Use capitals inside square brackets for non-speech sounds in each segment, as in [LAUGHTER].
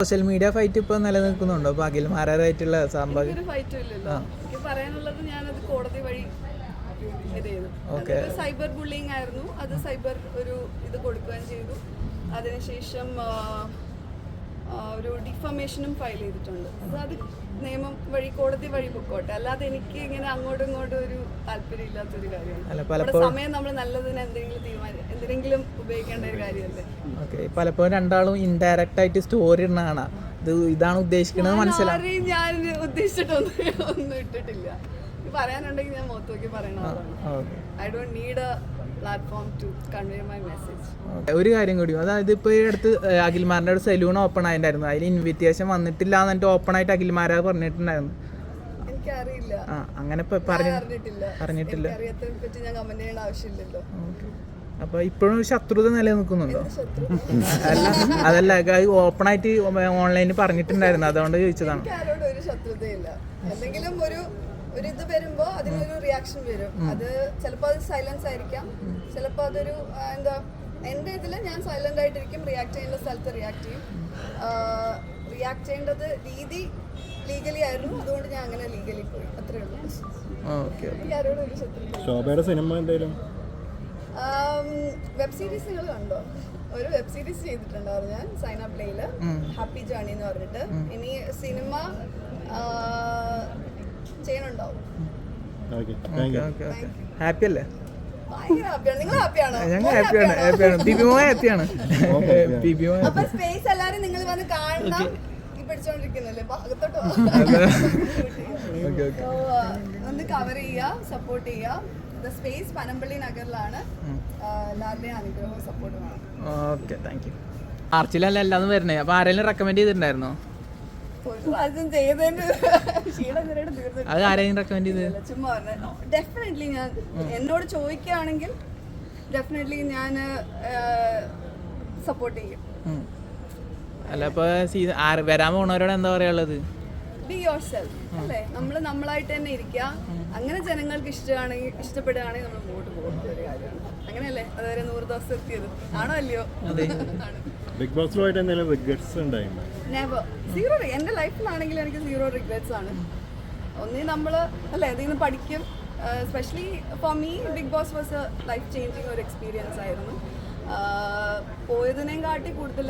Social media fight ഇപ്പൊ നിലനിൽക്കുന്നുണ്ടോ? അപ്പൊ അഖിൽമാരായിട്ടുള്ള സംഭവം പറയാനുള്ളത് ഞാനത് കോടതി വഴി സൈബർ ബുള്ളിങ് ആയിരുന്നു. അത് സൈബർ ഒരു ഇത് കൊടുക്കുകയും ചെയ്തു. അതിനുശേഷം ഒരു ഡിഫമേഷനും ഫയൽ ചെയ്തിട്ടുണ്ട്. അത് അത് നിയമം വഴി കോടതി വഴി പൊക്കോട്ടെ. അല്ലാതെ എനിക്ക് ഇങ്ങനെ അങ്ങോട്ടും ഇങ്ങോട്ടും ഒരു താല്പര്യം ഇല്ലാത്തൊരു കാര്യമാണ് സമയം നമ്മൾ നല്ലതിന് എന്തെങ്കിലും തീരുമാനം എന്തിനെങ്കിലും ഉപയോഗിക്കേണ്ട ഒരു കാര്യമല്ലേ? ഓക്കെ പലപ്പോഴും രണ്ടാളും ഇൻഡയറക്റ്റ് ആയിട്ട് സ്റ്റോറി ഇടണ ഇത് ഇതാണ് ഉദ്ദേശിക്കുന്നത് മനസ്സിലായി ഞാൻ ഉദ്ദേശിച്ചിട്ടൊന്നും ഒന്നും ഇട്ടിട്ടില്ല. പറയാനുണ്ടെങ്കിൽ ഞാൻ മുഖത്ത് നോക്കി പറയണ I don't need platform to convey my message ഒരു കാര്യം കൂടി. അതായത് ഇപ്പോൾ ഈ അടുത്ത് അഖിൽമാരുടെ ഒരു സലൂൺ ഓപ്പൺ ആയിട്ടുണ്ടായിരുന്നു. അതിൽ ഇൻവിറ്റേഷൻ വന്നിട്ടില്ല എന്നിട്ട് ഓപ്പൺ ആയിട്ട് അഖിൽമാരാ പറഞ്ഞിട്ടുണ്ടായിരുന്നു. എനിക്കറിയില്ല. അങ്ങനെ അറിഞ്ഞിട്ടില്ല. ഞാൻ കമന്റ് ചെയ്യേണ്ട ആവശ്യമില്ലല്ലോ. അപ്പൊ ഇപ്പോഴും ശത്രുത നിലനിൽക്കുന്നുണ്ടോ? അല്ല അതല്ല ഓപ്പൺ ആയിട്ട് ഓൺലൈനിൽ പറഞ്ഞിട്ടുണ്ടായിരുന്നു. അതുകൊണ്ട് ചോദിച്ചതാണ്. ഒരു ശത്രുതയില്ല. എന്തെങ്കിലും ഒരു ഒരു ഇത് വരുമ്പോ അതിനൊരു റിയാക്ഷൻ വരും. അത് ചിലപ്പോ അത് സൈലൻസ് ആയിരിക്കാം. ചിലപ്പോ അതൊരു എന്താ എന്റെ ഇതിൽ ഞാൻ സൈലന്റ് ആയിട്ടിരിക്കും. റിയാക്ട് ചെയ്യുന്ന സ്ഥലത്ത് റിയാക്ട് ചെയ്യും. റിയാക്ട് ചെയ്യേണ്ടത് രീതി ലീഗലി ആയിരുന്നു. അതുകൊണ്ട് ഞാൻ അങ്ങനെ ലീഗലി പോയി. അത്രേ ഉള്ളൂ. ഓക്കെ എനിക്ക് ആരോടും ഒരു ശത്രുത ശോഭയുടെ സിനിമ എന്തെങ്കിലും വെബ് സീരീസ് നിങ്ങൾ കണ്ടോ? ഒരു വെബ് സീരീസ് ചെയ്തിട്ടുണ്ടായിരുന്നു ഞാൻ സൈന പ്ലേയിൽ ഹാപ്പി ജേണി എന്ന് പറഞ്ഞിട്ട്. ഇനി സിനിമ ചെയ്യണുണ്ടാവും. ഹാപ്പി അല്ലേ? ഞങ്ങൾ ഹാപ്പിയാണ് ഹാപ്പിയാണ് ബിബിമോ ഹാപ്പിയാണ് ബിബിമോ അപ്പൊ സ്പേസ് എല്ലാരും നിങ്ങൾ വന്ന് കാണണം. അപ്പൊ ആ, [LAUGHS] ഒന്ന് കവർ ചെയ്യുക സപ്പോർട്ട് ചെയ്യുക ദ സ്പേസ് പനമ്പള്ളി നഗറിലാണ് എല്ലാവരുടെയും അനുഗ്രഹവും സപ്പോർട്ടും വേണം ഓക്കെ താങ്ക് യു ആർച്ചിലല്ല എല്ലാം വരുന്നത് അപ്പോൾ ആരെങ്കിലും റെക്കമെൻഡ് ചെയ്തിട്ടുണ്ടായിരുന്നോ? ചെയ്തതിന്റെ അത് ആരെയും റെക്കമെൻഡ് ചെയ്ത് ചുമ്മാ പറഞ്ഞു. ഡെഫിനറ്റ്ലി ഞാൻ എന്നോട് ചോദിക്കുകയാണെങ്കിൽ ഡെഫിനറ്റ്ലി ഞാൻ സപ്പോർട്ട് ചെയ്യും. അല്ല ഇപ്പൊ സീസൺ വരാൻ പോണവരോട് എന്താ പറയാനുള്ളത് ബി യുവർ സെൽഫ് അല്ലേ? നമ്മൾ നമ്മളായിട്ട് തന്നെ ഇരിക്കുക. അങ്ങനെ ജനങ്ങൾക്ക് ഇഷ്ടമാണെങ്കിൽ ഇഷ്ടപ്പെടുകയാണെങ്കിൽ നമ്മൾ മുമ്പോട്ട് പോകുന്ന ഒരു കാര്യമാണ്. അങ്ങനെയല്ലേ? അതുവരെ നൂറ് ദിവസം എത്തിയത്. ആണോ അല്ലയോ? ബിഗ് ബോസിലുമായിട്ട് എന്തെങ്കിലും റിഗ്രറ്റ്സ് ഉണ്ടായിരുന്നു നെവർ സീറോ എന്റെ ലൈഫിലാണെങ്കിൽ എനിക്ക് സീറോ റിഗ്രറ്റ്സ് ആണ്. ഒന്നേ നമ്മൾ അല്ല എന്തെങ്കിലും പഠിക്കും. Specially for me Bigg Boss was a life changing ഒരു എക്സ്പീരിയൻസ് ആയിരുന്നു. ആഹ് പോയതിനേം കാട്ടി കൂടുതൽ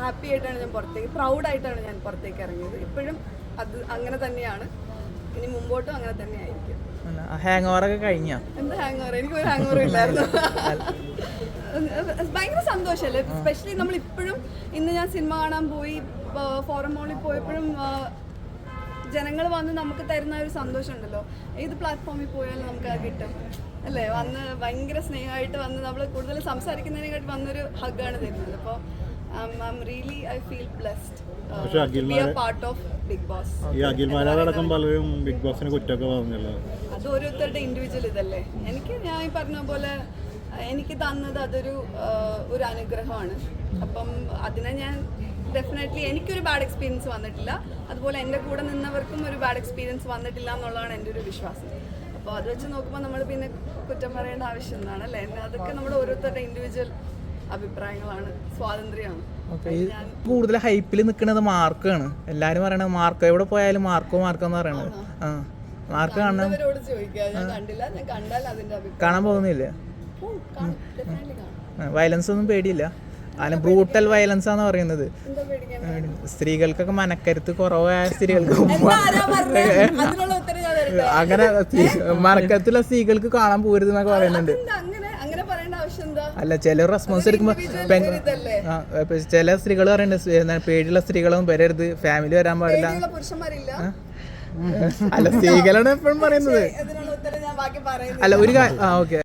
ഹാപ്പി ആയിട്ടാണ് ഞാൻ പുറത്തേക്ക് പ്രൗഡായിട്ടാണ് ഞാൻ പുറത്തേക്ക് ഇറങ്ങിയത്. ഇപ്പോഴും അത് അങ്ങനെ തന്നെയാണ്. ഇനി മുമ്പോട്ടും അങ്ങനെ തന്നെ ആയിരിക്കും ഹാങ് ഒക്കെ കഴിഞ്ഞ? എന്ത് ഹാങ് ഓവർ എനിക്ക് ഒരു ഹാങ് ഓവർ ഇല്ലായിരുന്നു ഭയങ്കര സന്തോഷമല്ലേ സ്പെഷ്യലി നമ്മൾ ഇപ്പോഴും ഇന്ന് ഞാൻ സിനിമ കാണാൻ പോയി ഫോറം മോളിൽ പോയപ്പോഴും ജനങ്ങൾ വന്ന് നമുക്ക് തരുന്ന ഒരു സന്തോഷം ഉണ്ടല്ലോ ഏത് പ്ലാറ്റ്ഫോമിൽ പോയാലും നമുക്ക് അത് കിട്ടും. അല്ലേ? വന്ന് ഭയങ്കര സ്നേഹമായിട്ട് വന്ന് നമ്മൾ കൂടുതൽ സംസാരിക്കുന്നതിനെക്കാട്ടി വന്നൊരു ഹഗ്ഗാണ് തരുന്നത്. അപ്പോൾ really I feel blessed part of Bigg Boss ഈ അഖിൽമാരടക്കം പലരും ബിഗ് ബോസിനെ കുറ്റമൊക്കെ പറഞ്ഞല്ലോ. അത് ഓരോരുത്തരുടെ ഇൻഡിവിജ്വൽ ഇതല്ലേ? എനിക്ക് ഞാൻ ഈ പറഞ്ഞ പോലെ എനിക്ക് തന്നത് അതൊരു ഒരു അനുഗ്രഹമാണ്. അപ്പം അതിനെ ഞാൻ ഡെഫിനറ്റ്ലി എനിക്കൊരു ബാഡ് എക്സ്പീരിയൻസ് വന്നിട്ടില്ല. അതുപോലെ എന്റെ കൂടെ നിന്നവർക്കും ഒരു ബാഡ് എക്സ്പീരിയൻസ് വന്നിട്ടില്ല എന്നുള്ളതാണ് എന്റെ ഒരു വിശ്വാസം. അപ്പോൾ അത് വെച്ച് നോക്കുമ്പോൾ നമ്മൾ പിന്നെ കുറ്റം പറയേണ്ട ആവശ്യം എന്താണ് അല്ലേ? അതൊക്കെ നമ്മുടെ ഓരോരുത്തരുടെ ഇൻഡിവിജ്വൽ അഭിപ്രായങ്ങളാണ്. സ്വാതന്ത്ര്യമാണ്. കൂടുതൽ ഹൈപ്പിൽ നിൽക്കുന്നത് മാർക്കാണ്. എല്ലാവരും പറയണത് മാർക്ക്. എവിടെ പോയാലും മാർക്കോ മാർക്കോ എന്ന് പറയണത് മാർക്ക് കാണാൻ കാണാൻ പോകുന്നില്ല. വയലൻസ് ഒന്നും പേടിയില്ല. അതിന് ബ്രൂട്ടൽ വയലൻസ് ആണെന്ന് പറയുന്നത്. സ്ത്രീകൾക്കൊക്കെ മനക്കരുത്ത് കുറവായ സ്ത്രീകൾക്ക്. അങ്ങനെ മനക്കരുത്തുള്ള സ്ത്രീകൾക്ക് കാണാൻ പോരുത് എന്നൊക്കെ പറയുന്നുണ്ട് അല്ല ചില റെസ്പോൺസ് എടുക്കുമ്പോൾ ഇതല്ലേ? ചില സ്ത്രീകൾ പറയുന്നുണ്ട് പേടിയുള്ള സ്ത്രീകളൊന്നും വരരുത് ഫാമിലി വരാൻ പാടില്ല. അല്ല സ്ത്രീകളാണ് എപ്പോഴും പറയുന്നത്. അല്ല ഒരു കാര്യം ആ ഓക്കെ.